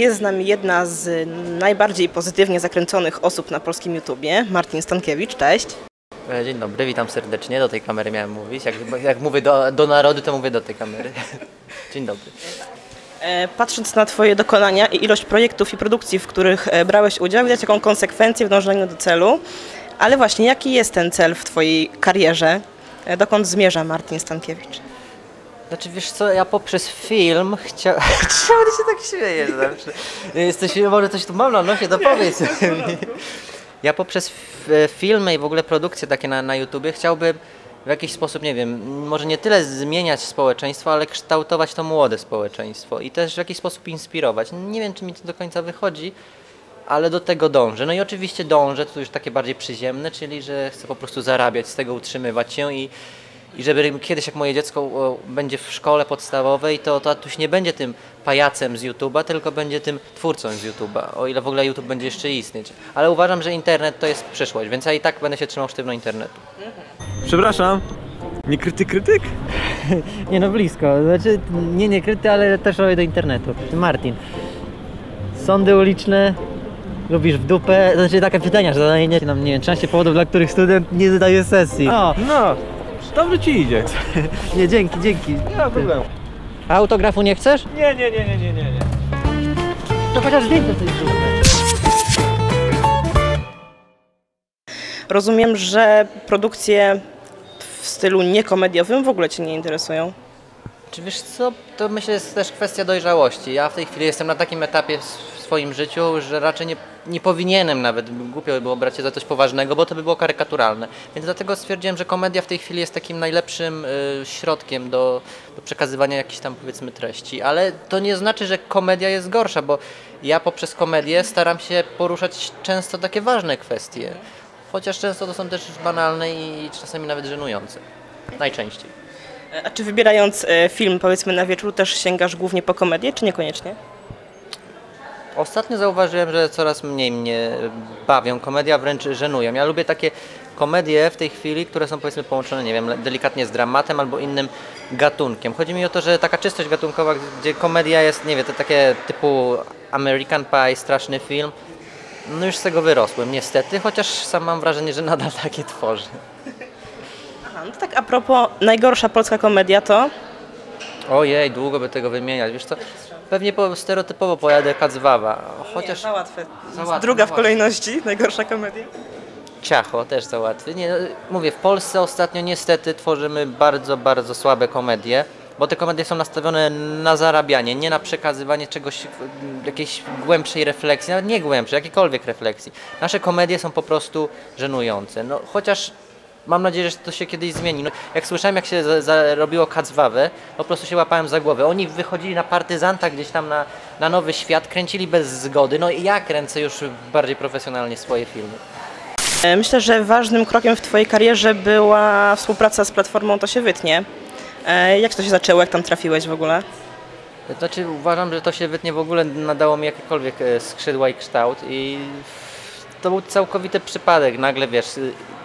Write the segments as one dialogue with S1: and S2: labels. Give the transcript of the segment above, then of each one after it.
S1: Jest z nami jedna z najbardziej pozytywnie zakręconych osób na polskim YouTubie, Martin Stankiewicz, cześć.
S2: E, Dzień dobry, witam serdecznie. Do tej kamery miałem mówić. Jak, jak mówię do, do narodu, to mówię do tej kamery. Dzień dobry.
S1: E, Patrząc na Twoje dokonania i ilość projektów i produkcji, w których e, brałeś udział, widać jaką konsekwencję w dążeniu do celu. Ale właśnie, jaki jest ten cel w Twojej karierze? Dokąd zmierza Martin Stankiewicz?
S2: Znaczy wiesz co, ja poprzez film chciałem... Czemu ty się tak śmiejesz zawsze? Jesteś, może coś tu mam na nosie, to powiedz mi. Ja poprzez f- filmy i w ogóle produkcje takie na, na YouTubie chciałbym w jakiś sposób, nie wiem, może nie tyle zmieniać społeczeństwo, ale kształtować to młode społeczeństwo i też w jakiś sposób inspirować. Nie wiem, czy mi to do końca wychodzi, ale do tego dążę. No i oczywiście dążę, to już takie bardziej przyziemne, czyli że chcę po prostu zarabiać, z tego utrzymywać się i, i żeby kiedyś jak moje dziecko o, będzie w szkole podstawowej, to tatuś nie będzie tym pajacem z YouTube'a, tylko będzie tym twórcą z YouTube'a, o ile w ogóle YouTube będzie jeszcze istnieć. Ale uważam, że internet to jest przyszłość, więc ja i tak będę się trzymał sztywno internetu.
S3: Przepraszam, nie krytyk krytyk?
S4: Nie no blisko, znaczy nie nie kryty, ale też robię do internetu. Martin, sądy uliczne, lubisz w dupę? Znaczy takie pytania, że zadaję nie, nam nie wiem, 13 powodów, dla których student nie zdaje sesji. O,
S3: No, dobrze ci idzie.
S4: nie, dzięki, dzięki.
S3: Nie ma problemu.
S4: A autografu nie chcesz?
S3: Nie, nie, nie, nie, nie, nie. nie.
S4: To chociaż zdjęcie coś.
S1: Rozumiem, że produkcje w stylu niekomediowym w ogóle Cię nie interesują.
S2: Czy wiesz co, to myślę jest też kwestia dojrzałości. Ja w tej chwili jestem na takim etapie swoim życiu, że raczej nie, nie powinienem nawet, głupio by było brać się za coś poważnego, bo to by było karykaturalne. Więc dlatego stwierdziłem, że komedia w tej chwili jest takim najlepszym y, środkiem do, do przekazywania jakichś tam powiedzmy treści. Ale to nie znaczy, że komedia jest gorsza, bo ja poprzez komedię staram się poruszać często takie ważne kwestie. Chociaż często to są też banalne i czasami nawet żenujące. Najczęściej.
S1: E, A czy wybierając e, film, powiedzmy na wieczór, też sięgasz głównie po komedię, czy niekoniecznie?
S2: Ostatnio zauważyłem, że coraz mniej mnie bawią komedia, wręcz żenują. Ja lubię takie komedie w tej chwili, które są powiedzmy połączone, nie wiem, delikatnie z dramatem albo innym gatunkiem. Chodzi mi o to, że taka czystość gatunkowa, gdzie komedia jest, nie wiem, to takie typu American Pie, straszny film, no już z tego wyrosłem niestety, chociaż sam mam wrażenie, że nadal takie tworzę.
S1: Aha, no tak a propos, najgorsza polska komedia to...
S2: Ojej, długo by tego wymieniać, wiesz co, pewnie po, stereotypowo pojadę Kacwawa, chociaż...
S1: Nie, za.
S2: Za
S1: Druga w kolejności, najgorsza komedia.
S2: Ciacho też załatwię. Nie, no, mówię, w Polsce ostatnio niestety tworzymy bardzo, bardzo słabe komedie, bo te komedie są nastawione na zarabianie, nie na przekazywanie czegoś, jakiejś głębszej refleksji, nawet nie głębszej, jakiejkolwiek refleksji. Nasze komedie są po prostu żenujące. No, chociaż mam nadzieję, że to się kiedyś zmieni. No, jak słyszałem, jak się za- zarobiło Kacwawę, po prostu się łapałem za głowę. Oni wychodzili na partyzanta gdzieś tam na, na Nowy Świat, kręcili bez zgody. No i ja kręcę już bardziej profesjonalnie swoje filmy.
S1: E, Myślę, że ważnym krokiem w Twojej karierze była współpraca z platformą To się wytnie. E, Jak to się zaczęło, jak tam trafiłeś w ogóle?
S2: Znaczy uważam, że to się wytnie w ogóle nadało mi jakiekolwiek e, skrzydła i kształt i to był całkowity przypadek. Nagle wiesz,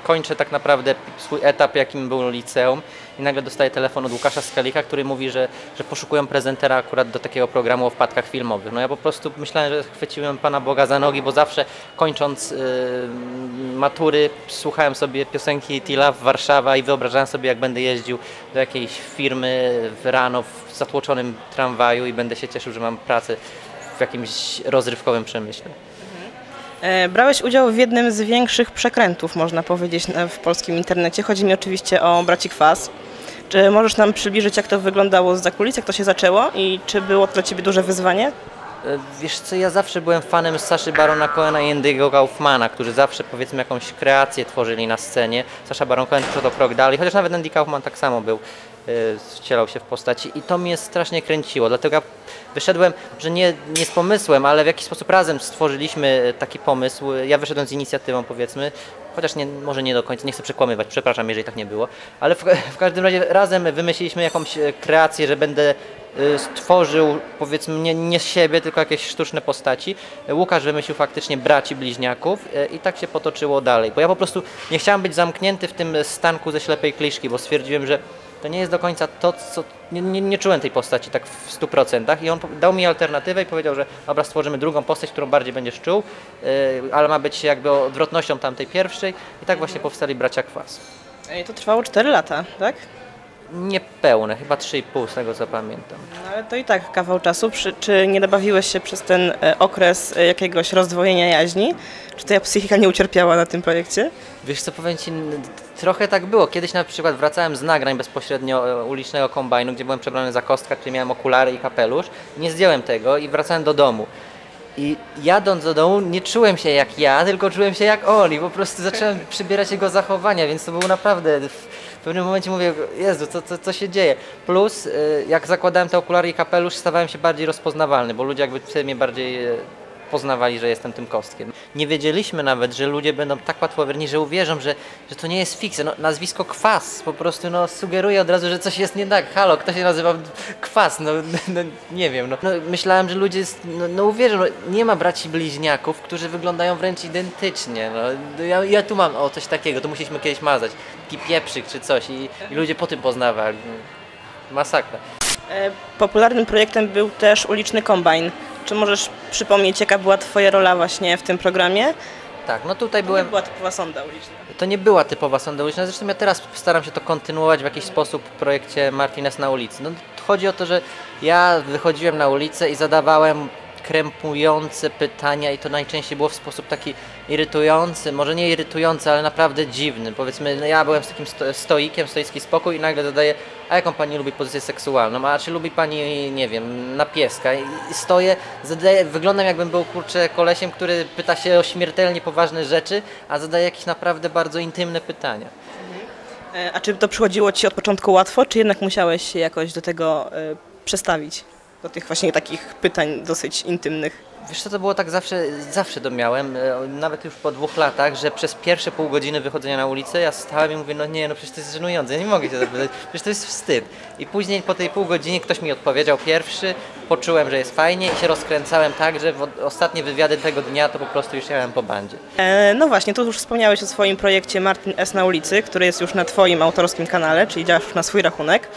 S2: kończę tak naprawdę swój etap, jakim był liceum i nagle dostaję telefon od Łukasza Skalika, który mówi, że, że poszukują prezentera akurat do takiego programu o wpadkach filmowych. No ja po prostu myślałem, że chwyciłem Pana Boga za nogi, bo zawsze kończąc y, matury słuchałem sobie piosenki Tila w Warszawa i wyobrażałem sobie, jak będę jeździł do jakiejś firmy w rano w zatłoczonym tramwaju i będę się cieszył, że mam pracę w jakimś rozrywkowym przemyśle.
S1: E, Brałeś udział w jednym z większych przekrętów, można powiedzieć, w polskim internecie. Chodzi mi oczywiście o Braci Kwas. Czy możesz nam przybliżyć, jak to wyglądało z kulis, jak to się zaczęło i czy było to dla Ciebie duże wyzwanie?
S2: E, Wiesz co, ja zawsze byłem fanem Saszy Barona Cohena i Andy'ego Kaufmana, którzy zawsze powiedzmy jakąś kreację tworzyli na scenie. Sasha Baron Cohen to krok dalej, chociaż nawet Andy Kaufman tak samo był, e, wcielał się w postaci i to mnie strasznie kręciło, dlatego ja wyszedłem, że nie, nie z pomysłem, ale w jakiś sposób razem stworzyliśmy taki pomysł. Ja wyszedłem z inicjatywą powiedzmy, chociaż nie, może nie do końca, nie chcę przekłamywać, przepraszam, jeżeli tak nie było, ale w, w każdym razie razem wymyśliliśmy jakąś e, kreację, że będę y, stworzył powiedzmy nie, nie siebie, tylko jakieś sztuczne postaci. Łukasz wymyślił faktycznie braci bliźniaków i tak się potoczyło dalej. Bo ja po prostu nie chciałem być zamknięty w tym stanku ze ślepej kliszki, bo stwierdziłem, że to nie jest do końca to, co... Nie, nie, nie czułem tej postaci tak w 100% i on dał mi alternatywę i powiedział, że dobra, stworzymy drugą postać, którą bardziej będziesz czuł, yy, ale ma być jakby odwrotnością tamtej pierwszej i tak właśnie powstali Bracia Kwas.
S1: E, To trwało 4 lata, tak?
S2: Niepełne, chyba 3,5 z tego co pamiętam.
S1: No, ale to i tak kawał czasu. Przy, czy nie dobawiłeś się przez ten e, okres e, jakiegoś rozdwojenia jaźni? Czy twoja psychika nie ucierpiała na tym projekcie?
S2: Wiesz co, powiem Ci, trochę tak było. Kiedyś na przykład wracałem z nagrań bezpośrednio e, ulicznego kombajnu, gdzie byłem przebrany za kostka, czyli miałem okulary i kapelusz. Nie zdjąłem tego i wracałem do domu. I jadąc do domu nie czułem się jak ja, tylko czułem się jak on i po prostu zacząłem przybierać jego zachowania, więc to było naprawdę... W pewnym momencie mówię, Jezu, co, co, co się dzieje? Plus, y, jak zakładałem te okulary i kapelusz, stawałem się bardziej rozpoznawalny, bo ludzie jakby mnie bardziej poznawali, że jestem tym kostkiem. Nie wiedzieliśmy nawet, że ludzie będą tak łatwowierni, że uwierzą, że, że to nie jest fikcja. No, nazwisko Kwas po prostu no, sugeruje od razu, że coś jest nie tak. Halo, kto się nazywa Kwas? No, no nie wiem. No. No, myślałem, że ludzie no, no uwierzą. No, nie ma braci bliźniaków, którzy wyglądają wręcz identycznie. No, ja, ja tu mam o coś takiego, to musieliśmy kiedyś mazać. Taki pieprzyk czy coś i, i ludzie po tym poznawali. Masakra.
S1: E, Popularnym projektem był też uliczny kombajn. Czy możesz przypomnieć, jaka była twoja rola właśnie w tym programie?
S2: Tak, no tutaj
S1: To nie
S2: byłem...
S1: była typowa sonda uliczna.
S2: To nie była typowa sonda uliczna, zresztą ja teraz staram się to kontynuować w jakiś sposób w projekcie Martinez na ulicy. No, chodzi o to, że ja wychodziłem na ulicę i zadawałem krępujące pytania i to najczęściej było w sposób taki irytujący, może nie irytujący, ale naprawdę dziwny. Powiedzmy, no ja byłem z takim sto stoikiem, stoicki spokój i nagle zadaję, a jaką pani lubi pozycję seksualną, a czy lubi pani, nie wiem, na pieska i stoję, zadaję, wyglądam jakbym był, kurczę, kolesiem, który pyta się o śmiertelnie poważne rzeczy, a zadaje jakieś naprawdę bardzo intymne pytania.
S1: E, A czy to przychodziło ci od początku łatwo, czy jednak musiałeś się jakoś do tego e, przestawić? Do tych właśnie takich pytań dosyć intymnych.
S2: Wiesz co, to było tak zawsze, zawsze to miałem, e, nawet już po dwóch latach, że przez pierwsze pół godziny wychodzenia na ulicę ja stałem i mówię, no nie, no przecież to jest żenujące, ja nie mogę się zapytać, przecież to jest wstyd. I później po tej pół godzinie ktoś mi odpowiedział pierwszy, poczułem, że jest fajnie i się rozkręcałem tak, że ostatnie wywiady tego dnia to po prostu już jechałem po bandzie.
S1: E, No właśnie, tu już wspomniałeś o swoim projekcie Martin S. na ulicy, który jest już na twoim autorskim kanale, czyli działasz na swój rachunek.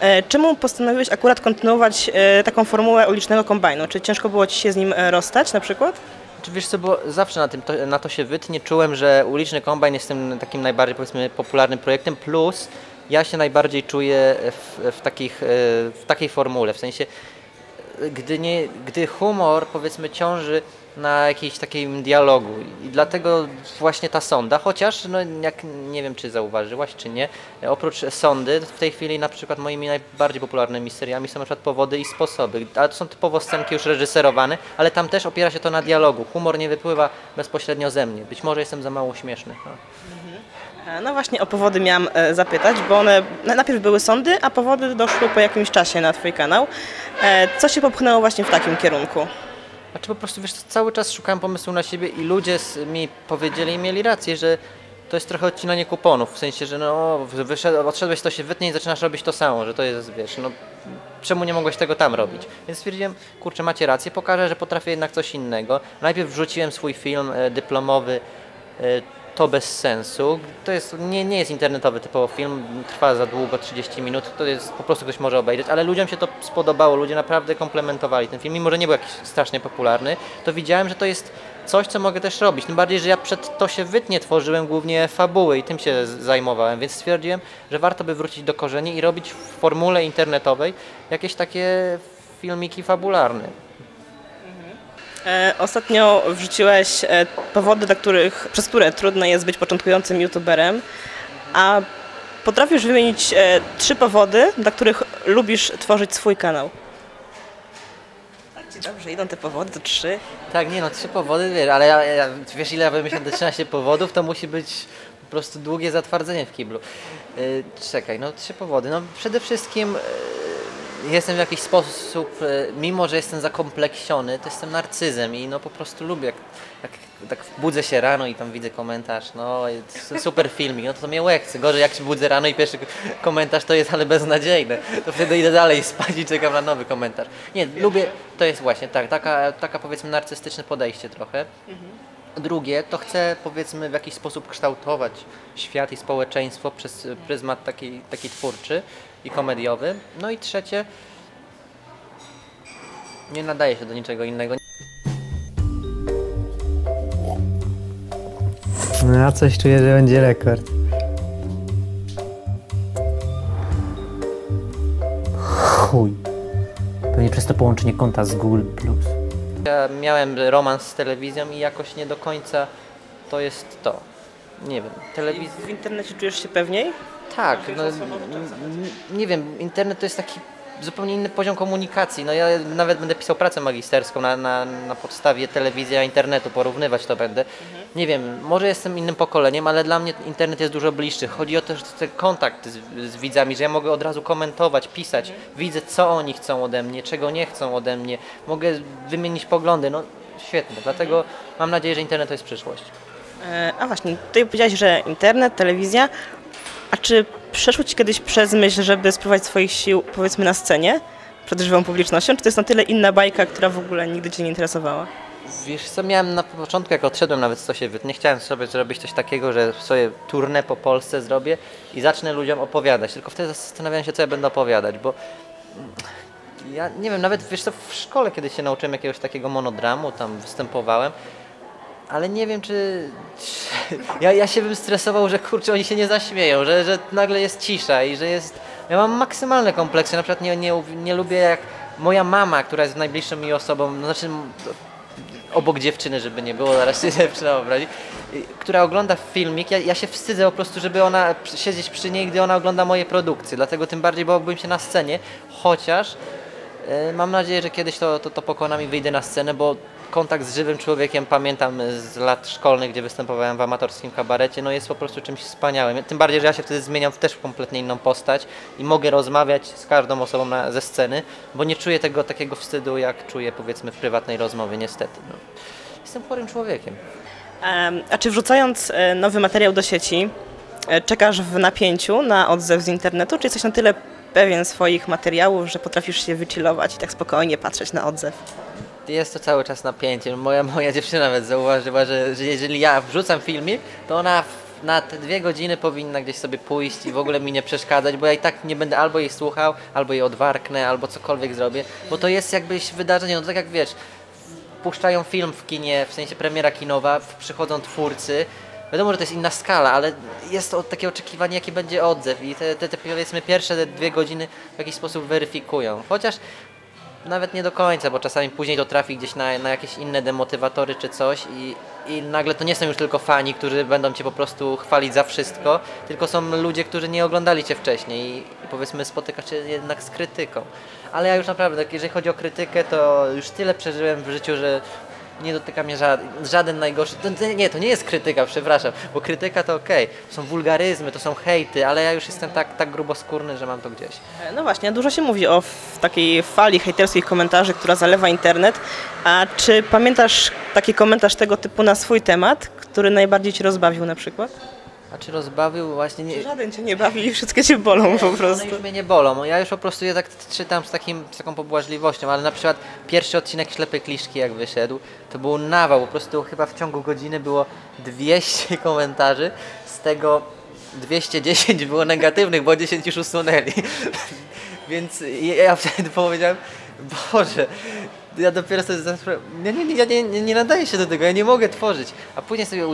S1: E, Czemu postanowiłeś akurat kontynuować e, taką formułę ulicznego kombajnu? Czy ciężko było ci się z nim e, rozstać na przykład?
S2: Czy wiesz co, bo zawsze na, tym, to, na to się wytnie, czułem, że uliczny kombajn jest tym takim najbardziej powiedzmy popularnym projektem, plus ja się najbardziej czuję w, w, takich, w takiej formule, w sensie gdy, nie, gdy humor powiedzmy ciąży na jakimś takim dialogu i dlatego właśnie ta sonda, chociaż no, jak nie wiem czy zauważyłaś czy nie, oprócz sondy w tej chwili na przykład moimi najbardziej popularnymi seriami są na przykład powody i sposoby, ale to są typowo scenki już reżyserowane, ale tam też opiera się to na dialogu, humor nie wypływa bezpośrednio ze mnie, być może jestem za mało śmieszny. No.
S1: E, No właśnie o powody miałam e, zapytać, bo one na- najpierw były sądy, a powody doszły po jakimś czasie na twój kanał. E, Co się popchnęło właśnie w takim kierunku?
S2: Znaczy po prostu wiesz, cały czas szukałem pomysłu na siebie i ludzie mi powiedzieli i mieli rację, że to jest trochę odcinanie kuponów, w sensie, że no wyszedł, odszedłeś, to się wytnie i zaczynasz robić to samo, że to jest, wiesz, no czemu nie mogłeś tego tam robić? Więc stwierdziłem, kurczę, macie rację, pokażę, że potrafię jednak coś innego. Najpierw wrzuciłem swój film dyplomowy to bez sensu. To jest, nie, nie jest internetowy typowo film, trwa za długo, 30 minut, to jest po prostu ktoś może obejrzeć, ale ludziom się to spodobało, ludzie naprawdę komplementowali ten film, mimo że nie był jakiś strasznie popularny, to widziałem, że to jest coś, co mogę też robić. Tym bardziej, że ja przed to się wytnie tworzyłem głównie fabuły i tym się zajmowałem, więc stwierdziłem, że warto by wrócić do korzeni i robić w formule internetowej jakieś takie filmiki fabularne.
S1: E, Ostatnio wrzuciłeś e, powody, dla których, przez które trudno jest być początkującym youtuberem, a potrafisz wymienić e, trzy powody, dla których lubisz tworzyć swój kanał. Tak ci dobrze idą te powody, to trzy.
S2: Tak, nie no, trzy powody, wiesz, ale ja, ja, wiesz ile ja wymyślam te 13 powodów, to musi być po prostu długie zatwardzenie w kiblu. Yy, czekaj, no trzy powody. No przede wszystkim yy, jestem w jakiś sposób, yy, mimo że jestem zakompleksiony, to jestem narcyzem i no po prostu lubię, jak, jak tak budzę się rano i tam widzę komentarz, no super filmik, no to mnie łechce. Gorzej jak się budzę rano i pierwszy komentarz to jest ale beznadziejny, to wtedy idę dalej spać i czekam na nowy komentarz. Nie, lubię, to jest właśnie tak, taka, taka powiedzmy narcystyczne podejście trochę. Drugie, to chcę powiedzmy w jakiś sposób kształtować świat i społeczeństwo przez pryzmat taki, taki twórczy i komediowy. No i trzecie, nie nadaje się do niczego innego.
S4: No ja coś czuję, że będzie rekord. Chuj. Pewnie przez to połączenie konta z Google+.
S2: Ja miałem romans z telewizją i jakoś nie do końca to jest to. Nie wiem, telewizja...
S1: W internecie czujesz się pewniej?
S2: Tak, no, nie wiem, internet to jest taki zupełnie inny poziom komunikacji. No ja nawet będę pisał pracę magisterską na, na, na podstawie telewizji a internetu, porównywać to będę. Nie wiem, może jestem innym pokoleniem, ale dla mnie internet jest dużo bliższy. Chodzi o to, że ten kontakt z, z widzami, że ja mogę od razu komentować, pisać, widzę co oni chcą ode mnie, czego nie chcą ode mnie, mogę wymienić poglądy, no świetne. Dlatego mam nadzieję, że internet to jest przyszłość.
S1: E, A właśnie, tutaj powiedziałeś, że internet, telewizja. A czy przeszło Ci kiedyś przez myśl, żeby spróbować swoich sił, powiedzmy, na scenie, przed żywą publicznością? Czy to jest na tyle inna bajka, która w ogóle nigdy Cię nie interesowała?
S2: Wiesz co, miałem na początku, jak odszedłem nawet co się wytnie, chciałem sobie zrobić coś takiego, że sobie turnę po Polsce zrobię i zacznę ludziom opowiadać. Tylko wtedy zastanawiałem się, co ja będę opowiadać, bo mm, ja nie wiem, nawet wiesz co, w szkole kiedyś się nauczyłem jakiegoś takiego monodramu, tam występowałem, ale nie wiem, czy, czy ja, ja się bym stresował, że kurczę, oni się nie zaśmieją, że, że nagle jest cisza i że jest... Ja mam maksymalne kompleksy, na przykład nie, nie, nie lubię jak moja mama, która jest najbliższą mi osobą, no znaczy obok dziewczyny, żeby nie było, zaraz się dziewczyna obrazi, y, która ogląda filmik, ja, ja się wstydzę po prostu, żeby ona siedzieć przy niej, gdy ona ogląda moje produkcje, dlatego tym bardziej bałbym się na scenie, chociaż e, mam nadzieję, że kiedyś to, to, to pokonam i wyjdę na scenę, bo kontakt z żywym człowiekiem pamiętam z lat szkolnych, gdzie występowałem w amatorskim kabarecie, no jest po prostu czymś wspaniałym. Tym bardziej, że ja się wtedy zmieniam w też kompletnie inną postać i mogę rozmawiać z każdą osobą na, ze sceny, bo nie czuję tego takiego wstydu, jak czuję powiedzmy w prywatnej rozmowie, niestety. No. Jestem chorym człowiekiem.
S1: Em, A czy wrzucając e, nowy materiał do sieci, e, czekasz w napięciu na odzew z internetu, czy jesteś na tyle pewien swoich materiałów, że potrafisz się wychillować i tak spokojnie patrzeć na odzew?
S2: Jest to cały czas napięcie. Moja, moja dziewczyna nawet zauważyła, że, że jeżeli ja wrzucam filmik, to ona na te dwie godziny powinna gdzieś sobie pójść i w ogóle mi nie przeszkadzać, bo ja i tak nie będę albo jej słuchał, albo jej odwarknę, albo cokolwiek zrobię, bo to jest jakbyś wydarzenie, no tak jak wiesz, puszczają film w kinie, w sensie premiera kinowa, przychodzą twórcy. Wiadomo, że to jest inna skala, ale jest to takie oczekiwanie, jaki będzie odzew i te, te, te powiedzmy pierwsze dwie godziny w jakiś sposób weryfikują. Chociaż nawet nie do końca, bo czasami później to trafi gdzieś na, na jakieś inne demotywatory czy coś i, i nagle to nie są już tylko fani, którzy będą cię po prostu chwalić za wszystko, tylko są ludzie, którzy nie oglądali cię wcześniej i, i powiedzmy spotykasz się jednak z krytyką. Ale ja już naprawdę, tak, jeżeli chodzi o krytykę, to już tyle przeżyłem w życiu, że nie dotyka mnie żaden, żaden najgorszy. To, nie, to nie jest krytyka, przepraszam, bo krytyka to okej, to są wulgaryzmy, to są hejty, ale ja już jestem tak, tak gruboskórny, że mam to gdzieś.
S1: E, No właśnie, dużo się mówi o takiej fali hejterskich komentarzy, która zalewa internet. A czy pamiętasz taki komentarz tego typu na swój temat, który najbardziej Cię rozbawił na przykład?
S2: A czy rozbawił właśnie nie,
S1: Żaden Cię nie bawi i wszystkie Cię bolą po
S2: One
S1: prostu.
S2: już mnie nie bolą. Ja już po prostu je tak czytam z, takim, z taką pobłażliwością, ale na przykład pierwszy odcinek Ślepej Kliszki jak wyszedł, to był nawał. Po prostu chyba w ciągu godziny było 200 komentarzy, z tego 210 było negatywnych, bo 10 już usunęli. Więc ja wtedy powiedziałem, Boże, ja dopiero sobie nie, nie, nie, nie, nie, nadaję się do tego, ja nie mogę tworzyć. A później sobie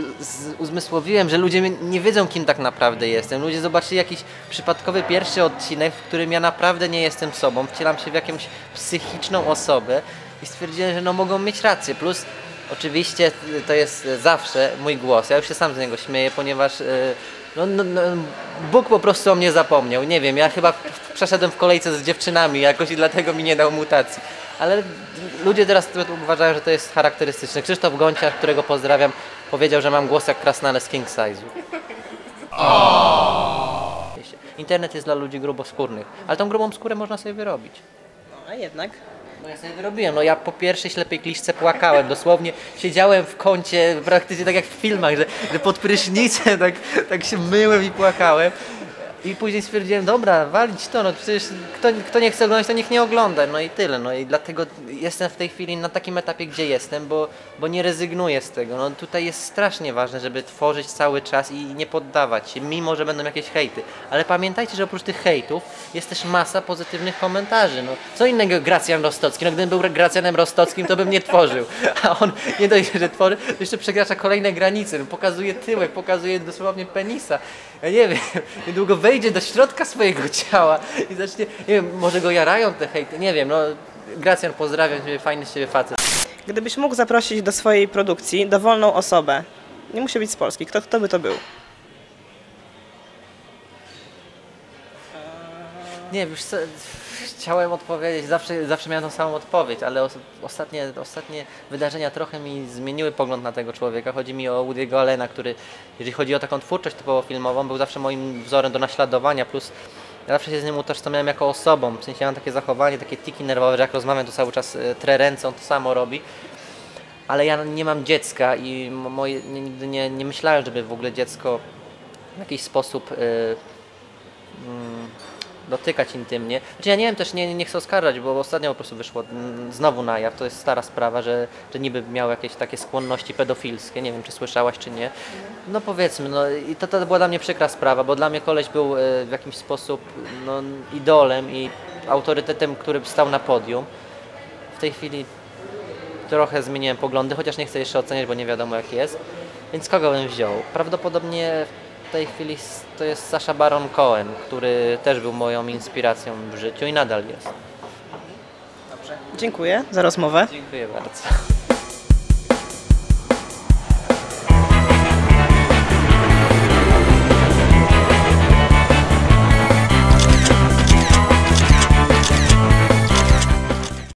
S2: uzmysłowiłem, że ludzie nie wiedzą, kim tak naprawdę jestem. Ludzie zobaczyli jakiś przypadkowy pierwszy odcinek, w którym ja naprawdę nie jestem sobą. Wcielam się w jakąś psychiczną osobę i stwierdziłem, że no mogą mieć rację. Plus oczywiście to jest zawsze mój głos. Ja już się sam z niego śmieję, ponieważ... y, no, no, no, Bóg po prostu o mnie zapomniał. Nie wiem, ja chyba przeszedłem w kolejce z dziewczynami jakoś i dlatego mi nie dał mutacji. Ale ludzie teraz uważają, że to jest charakterystyczne. Krzysztof Gonciarz, którego pozdrawiam, powiedział, że mam głos jak krasnale z King Size'u. Internet jest dla ludzi gruboskórnych, ale tą grubą skórę można sobie wyrobić.
S1: A jednak.
S2: No ja sobie wyrobiłem. No ja po pierwszej ślepej kliszce płakałem. Dosłownie siedziałem w kącie, praktycznie tak jak w filmach, że, że pod prysznicem tak, tak się myłem i płakałem. I później stwierdziłem, dobra, walić to, no przecież kto, kto nie chce oglądać, to niech nie ogląda, no i tyle. No i dlatego jestem w tej chwili na takim etapie, gdzie jestem, bo, bo nie rezygnuję z tego. No tutaj jest strasznie ważne, żeby tworzyć cały czas i nie poddawać się, mimo że będą jakieś hejty. Ale pamiętajcie, że oprócz tych hejtów jest też masa pozytywnych komentarzy. No, co innego Gracjan Rostocki? No gdybym był Gracjanem Rostockim, to bym nie tworzył. A on nie dość, że tworzy, to jeszcze przekracza kolejne granice. No, pokazuje tyłek, pokazuje dosłownie penisa. Ja nie wiem, niedługo wejdzie do środka swojego ciała i zacznie, nie wiem, może go jarają te hejty, nie wiem, no Gracjan pozdrawiam cię, fajny z ciebie facet.
S1: Gdybyś mógł zaprosić do swojej produkcji dowolną osobę, nie musi być z Polski, kto, kto by to był?
S2: Nie już chciałem odpowiedzieć, zawsze, zawsze miałem tą samą odpowiedź, ale os, ostatnie, ostatnie wydarzenia trochę mi zmieniły pogląd na tego człowieka. Chodzi mi o Woody'ego Allena, który, jeżeli chodzi o taką twórczość typowo filmową, był zawsze moim wzorem do naśladowania, plus ja zawsze się z nim utożsamiałem jako osobą, w sensie mam takie zachowanie, takie tiki nerwowe, że jak rozmawiam, to cały czas e, trę ręce, on to samo robi. Ale ja nie mam dziecka i mo- moje, nigdy nie, nie myślałem, żeby w ogóle dziecko w jakiś sposób e, mm, dotykać intymnie. Znaczy ja nie wiem, też nie, nie chcę oskarżać, bo ostatnio po prostu wyszło mm, znowu na jaw, to jest stara sprawa, że, że niby miał jakieś takie skłonności pedofilskie, nie wiem czy słyszałaś czy nie. No powiedzmy, no i to, to była dla mnie przykra sprawa, bo dla mnie koleś był e, w jakiś sposób no, idolem i autorytetem, który stał na podium. W tej chwili trochę zmieniłem poglądy, chociaż nie chcę jeszcze oceniać, bo nie wiadomo jak jest. Więc kogo bym wziął? Prawdopodobnie w tej chwili to jest Sasha Baron Cohen, który też był moją inspiracją w życiu i nadal jest.
S1: Dziękuję za rozmowę.
S2: Dziękuję bardzo.